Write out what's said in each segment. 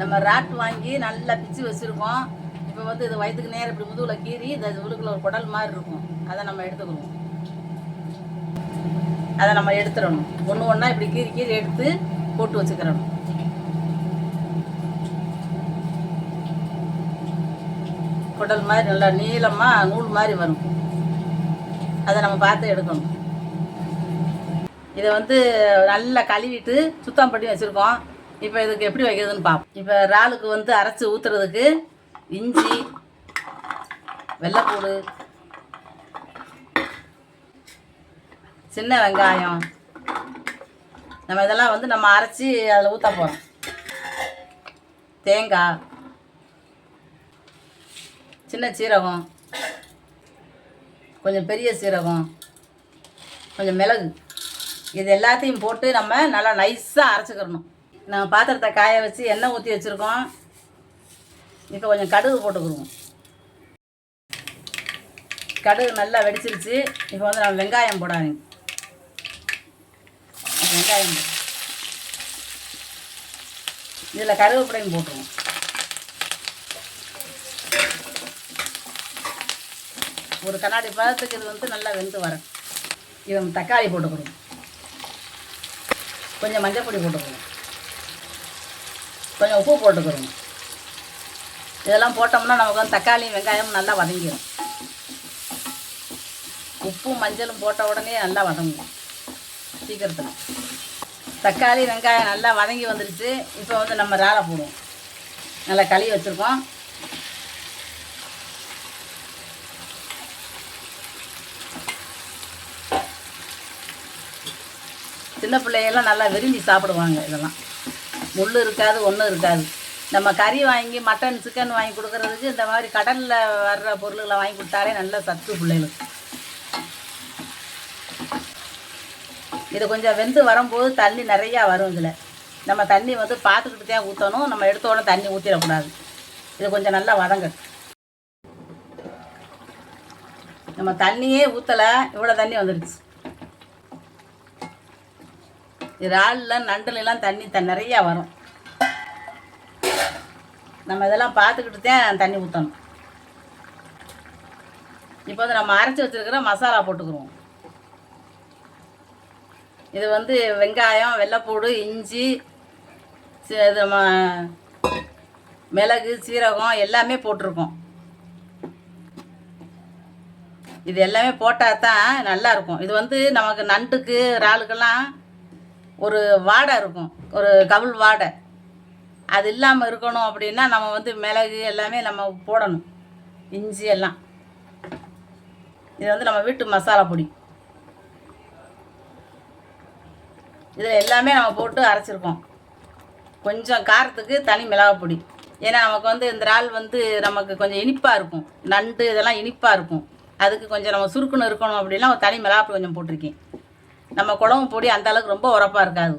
நம்ம ராட் வாங்கி நல்லா பிச்சு வச்சுருக்கோம். இப்போ வந்து இது வயிற்றுக்கு நேரம் இப்படி முதுகில் கீறி இந்த உள்ளுக்குள்ள ஒரு குடல் மாதிரி இருக்கும். அதை நம்ம எடுத்துக்கணும். அதை நம்ம எடுத்துடணும். ஒன்று ஒன்றா இப்படி கீறி கீறி எடுத்து போட்டு வச்சுக்கிறணும். குடல் மாதிரி நல்லா நீளமாக நூல் மாதிரி வரும். அதை நம்ம பார்த்து எடுக்கணும். இதை வந்து நல்லா கழுவிட்டு சுத்தம் பண்ணி வச்சுருக்கோம். இப்போ இதுக்கு எப்படி வைக்கிறதுன்னு பார்ப்போம் இப்போ இறாலுக்கு வந்து அரைச்சி ஊற்றுறதுக்கு இஞ்சி வெள்ளைப்பூடு சின்ன வெங்காயம். நம்ம இதெல்லாம் வந்து நம்ம அரைச்சி அதில் ஊற்ற போகிறோம் தேங்காய் சின்ன சீரகம் கொஞ்சம் பெரிய சீரகம் கொஞ்சம் மிளகு. இது எல்லாத்தையும் போட்டு நம்ம நல்லா நைஸாக அரைச்சிக்கிறணும். நம்ம பாத்திரத்தை காய வச்சு எண்ணெய் ஊற்றி வச்சுருக்கோம். இப்போ கொஞ்சம் கடுகு போட்டுக்கிடுவோம் கடுகு நல்லா வெடிச்சிருச்சு. இப்போ வந்து நம்ம வெங்காயம் போடாதீங்க. வெங்காயம் இதில் கருவேப்பிலையும் போட்டுருவோம். ஒரு கண்ணாடி பதத்துக்கு இது வந்து நல்லா வெந்து வரும் இது தக்காளி போட்டுக்கணும் கொஞ்சம் மஞ்சள் பொடி போட்டுக்கணும் கொஞ்சம் உப்பு போட்டுக்கிறோம் இதெல்லாம் போட்டோம்னா நமக்கு வந்து தக்காளியும் வெங்காயமும் நல்லா வதங்கிடும் உப்பும் மஞ்சளும் போட்ட உடனே நல்லா வதங்கும் சீக்கிரத்தில். தக்காளி வெங்காயம் நல்லா வதங்கி வந்துருச்சு. இப்போ வந்து நம்ம ராலை போடுவோம். நல்லா கழுவி வச்சுருக்கோம். சின்ன பிள்ளைகள்லாம் நல்லா விரும்பி சாப்பிடுவாங்க இதெல்லாம். முள் இருக்காது ஒன்றும் இருக்காது. நம்ம கறி வாங்கி மட்டன் சிக்கன் வாங்கி கொடுக்கறதுக்கு இந்த மாதிரி கடலில் வர்ற பொருள்களை வாங்கி கொடுத்தாலே நல்ல சத்து பிள்ளைகளுக்கு. இது கொஞ்சம் வெந்து வரும்போது தண்ணி நிறையா வரும் இதில். நம்ம தண்ணி வந்து பார்த்துக்கிட்டு தான் ஊற்றணும் நம்ம எடுத்த உடனே தண்ணி ஊற்றிடக்கூடாது இது கொஞ்சம் நல்லா வதங்கட்டும். நம்ம தண்ணியே ஊற்றலை இவ்வளோ தண்ணி வந்துடுச்சு இறால்லாம் நண்டுலாம் தண்ணி த நிறையா வரும். நம்ம இதெல்லாம் பார்த்துக்கிட்டு தான் தண்ணி ஊற்றணும் இப்போ வந்து நம்ம அரைச்சி வச்சுருக்கிற மசாலா போட்டுக்கிறோம் இது வந்து வெங்காயம் வெள்ளைப்பூடு இஞ்சி இது மிளகு சீரகம் எல்லாமே போட்டிருக்கோம். இது எல்லாமே போட்டால் தான் நல்லாயிருக்கும் இது வந்து நமக்கு நண்டுக்கு இறாலுக்கெல்லாம் ஒரு வாடை இருக்கும். ஒரு கவுள் வாடை. அது இல்லாமல் இருக்கணும் அப்படின்னா நம்ம வந்து மிளகு எல்லாமே நம்ம போடணும். இஞ்சி எல்லாம். இது வந்து நம்ம வீட்டு மசாலா பொடி. இதில் எல்லாமே நம்ம போட்டு அரைச்சிருக்கோம். கொஞ்சம் காரத்துக்கு தனி மிளகாய் பொடி. ஏன்னா நமக்கு வந்து இந்த இறால் வந்து நமக்கு கொஞ்சம் இனிப்பாக இருக்கும். நண்டு இதெல்லாம் இனிப்பாக இருக்கும். அதுக்கு கொஞ்சம் நம்ம சுருக்குன்னு இருக்கணும் அப்படின்னா ஒரு தனி மிளகா பொடி கொஞ்சம் போட்டிருக்கேன். நம்ம குழம்பு பொடி அந்த அளவுக்கு ரொம்ப உரப்பாக இருக்காது.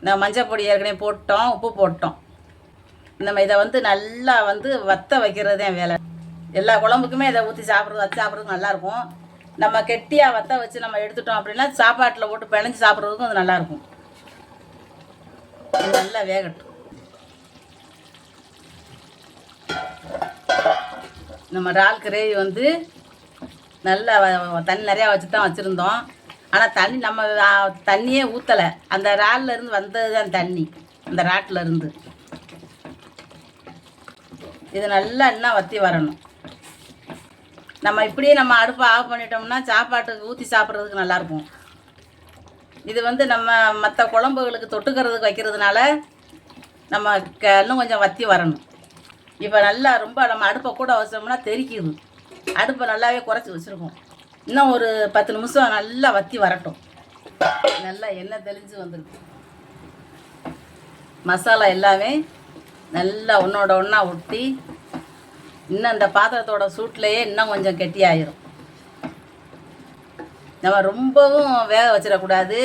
இந்த மஞ்சள் பொடி ஏற்கனவே போட்டோம் உப்பு போட்டோம். நம்ம இதை வந்து நல்லா வந்து வத்த வைக்கிறது தான் வேலை. எல்லா குழம்புக்குமே இதை ஊற்றி சாப்பிட்றது வச்சு சாப்பிட்றதுக்கு நல்லாயிருக்கும் நம்ம கெட்டியாக வத்த வச்சு நம்ம எடுத்துட்டோம் அப்படின்னா சாப்பாட்டில் போட்டு பிணைஞ்சு சாப்பிட்றதுக்கும் அது நல்லாயிருக்கும் நல்லா வேகட்டும். நம்ம இறால் கிரேவி வந்து நல்லா தண்ணி நிறையா வச்சு தான் வச்சுருந்தோம். ஆனால் தண்ணி நம்ம தண்ணியே ஊற்றலை அந்த இருந்து வந்தது தான் தண்ணி. அந்த இருந்து. இது நல்லா இன்னும் வற்றி வரணும். நம்ம இப்படியே நம்ம அடுப்பை ஆஃப் பண்ணிட்டோம்னா சாப்பாட்டுக்கு ஊற்றி சாப்பிட்றதுக்கு நல்லாயிருக்கும். இது வந்து நம்ம மற்ற குழம்புகளுக்கு தொட்டுக்கிறதுக்கு வைக்கிறதுனால நம்ம க இன்னும் கொஞ்சம் வற்றி வரணும். இப்போ நல்லா ரொம்ப நம்ம அடுப்பை கூட வச்சோம்னா தெறிக்குது அடுப்பை நல்லாவே குறைச்சி வச்சுருக்கோம். இன்னும் ஒரு பத்து நிமிஷம் நல்லா வற்றி வரட்டும். நல்லா எண்ணெய் தெளிஞ்சு வந்துருக்கு மசாலா எல்லாமே நல்லா ஒன்றோட ஒன்றா ஒட்டி இன்னும் இந்த பாத்திரத்தோட சூட்லேயே இன்னும் கொஞ்சம் கெட்டியாயிரும். நம்ம ரொம்பவும் வேக வச்சிடக்கூடாது.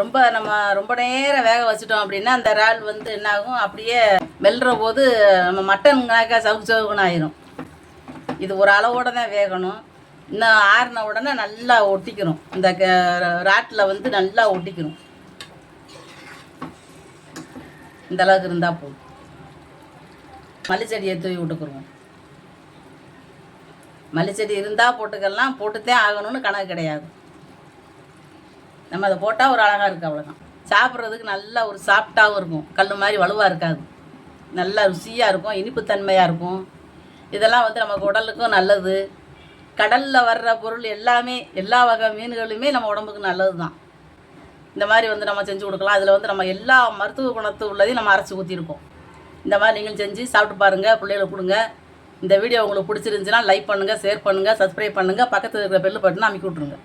ரொம்ப நம்ம ரொம்ப நேரம் வேக வச்சிட்டோம் அப்படின்னா அந்த இறால் வந்து என்னாகும்? அப்படியே மெல்ற போது நம்ம மட்டனுங்கனாக்கா சவுக்கு சவுக்குன்னு ஆயிரும். இது ஒரு அளவோட தான் வேகணும். இன்னும் ஆறின உடனே நல்லா ஒட்டிக்கணும். இந்த ராட்டில் வந்து நல்லா ஒட்டிக்கணும். இந்த அளவுக்கு இருந்தால் போதும். மல்லிச்செடியை தூவி விட்டுக்குருவோம். மல்லிச்செடி இருந்தால் போட்டுக்கலாம். போட்டுத்தான் ஆகணும்னு கணக்கு கிடையாது. நம்ம அதை போட்டால் ஒரு அழகாக இருக்குது அவ்வளோதான் சாப்பிட்றதுக்கு நல்லா ஒரு சாஃப்டாகவும் இருக்கும். கல் மாதிரி வலுவாக இருக்காது. நல்லா ருசியாக இருக்கும். இனிப்புத்தன்மையாக இருக்கும். இதெல்லாம் வந்து நமக்கு உடலுக்கும் நல்லது. கடலில் வர்ற பொருள் எல்லாமே எல்லா வகை மீன்களுமே நம்ம உடம்புக்கு நல்லது தான் இந்த மாதிரி வந்து நம்ம செஞ்சு கொடுக்கலாம். அதில் வந்து நம்ம எல்லா மருத்துவ குணத்து உள்ளதையும் நம்ம அரைச்சி ஊற்றிருக்கோம் இந்த மாதிரி நீங்களும் செஞ்சு சாப்பிட்டு பாருங்கள் பிள்ளைகளுக்கு கொடுங்க. இந்த வீடியோ உங்களுக்கு பிடிச்சிருந்துச்சுன்னா லைக் பண்ணுங்கள் ஷேர் பண்ணுங்கள் சப்ஸ்கிரைப் பண்ணுங்கள் பக்கத்தில் இருக்கிற பெல்லு பட்டனை அமைக்கி விட்ருங்க